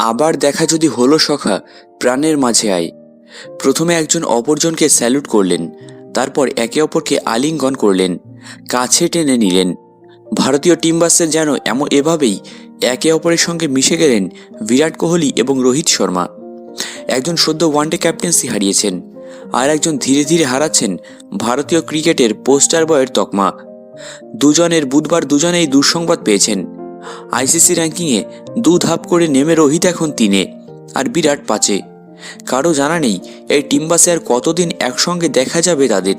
আবার দেখা যদি হলো সখা, প্রাণের মাঝে আয়। প্রথমে একজন অপরজনকে স্যালুট করলেন, তারপর একে অপরকে আলিঙ্গন করলেন, কাছে টেনে নিলেন। ভারতীয় টিম বাসের যেন এমন এভাবেই একে অপরের সঙ্গে মিশে গেলেন বিরাট কোহলি এবং রোহিত শর্মা। একজন সদ্য ওয়ানডে ক্যাপ্টেন্সি হারিয়েছেন, আর একজন ধীরে ধীরে হারাচ্ছেন ভারতীয় ক্রিকেটের পোস্টার বয়ের তকমা। দুজনের বুধবার দুজনেই দুঃসংবাদ পেয়েছেন। আইসিসি র্যাঙ্কিংয়ে দু ধাপ করে নেমে রোহিত এখন তিনে আর বিরাট পাঁচে। কারও জানা নেই, এই টিম বাসে আর কতদিন একসঙ্গে দেখা যাবে তাদের।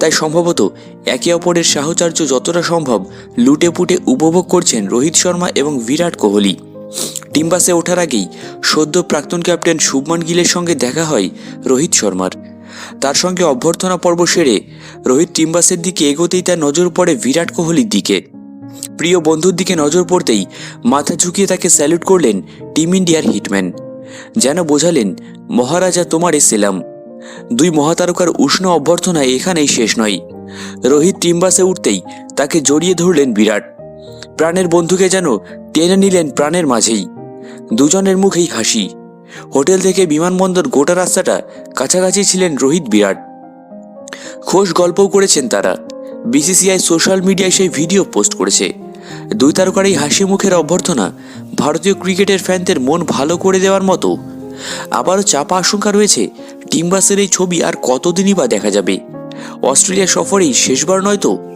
তাই সম্ভবত একে অপরের সাহচর্য যতটা সম্ভব লুটে পুটে উপভোগ করছেন রোহিত শর্মা এবং বিরাট কোহলি। টিম বাসে ওঠার আগেই সদ্য প্রাক্তন ক্যাপ্টেন শুভমান গিলের সঙ্গে দেখা হয় রোহিত শর্মার। তার সঙ্গে অভ্যর্থনা পর্ব সেরে রোহিত টিম বাসের দিকে এগোতেই তার নজর পড়ে বিরাট কোহলির দিকে। প্রিয় বন্ধুর দিকে নজর পড়তেই মাথা ঝুঁকিয়ে তাকে স্যালুট করলেন টিম ইন্ডিয়ার হিটম্যান। যেন বোঝালেন, মহারাজা তোমারে সেলাম। দুই মহাতারকার উষ্ণ অভ্যর্থনা এখানেই শেষ নয়। রোহিত টিম বাসে উঠতেই তাকে জড়িয়ে ধরলেন বিরাট। প্রাণের বন্ধুকে যেন টেনে নিলেন প্রাণের মাঝেই। দুজনের মুখেই হাসি। হোটেল থেকে বিমানবন্দর গোটা রাস্তাটা কাছাকাছি ছিলেন রোহিত বিরাট। খোশ গল্পও করেছেন তারা। বিসিসিআই সোশ্যাল মিডিয়ায় সেই ভিডিও পোস্ট করেছে। দুই তারকার এই হাসি মুখের অভ্যর্থনা ভারতীয় ক্রিকেটের ফ্যানদের মন ভালো করে দেওয়ার মতো। আবারও চাপা আশঙ্কা রয়েছে টিম বাসের এই ছবি আর কতদিনই বা দেখা যাবে। অস্ট্রেলিয়া সফরেই শেষবার নয় তো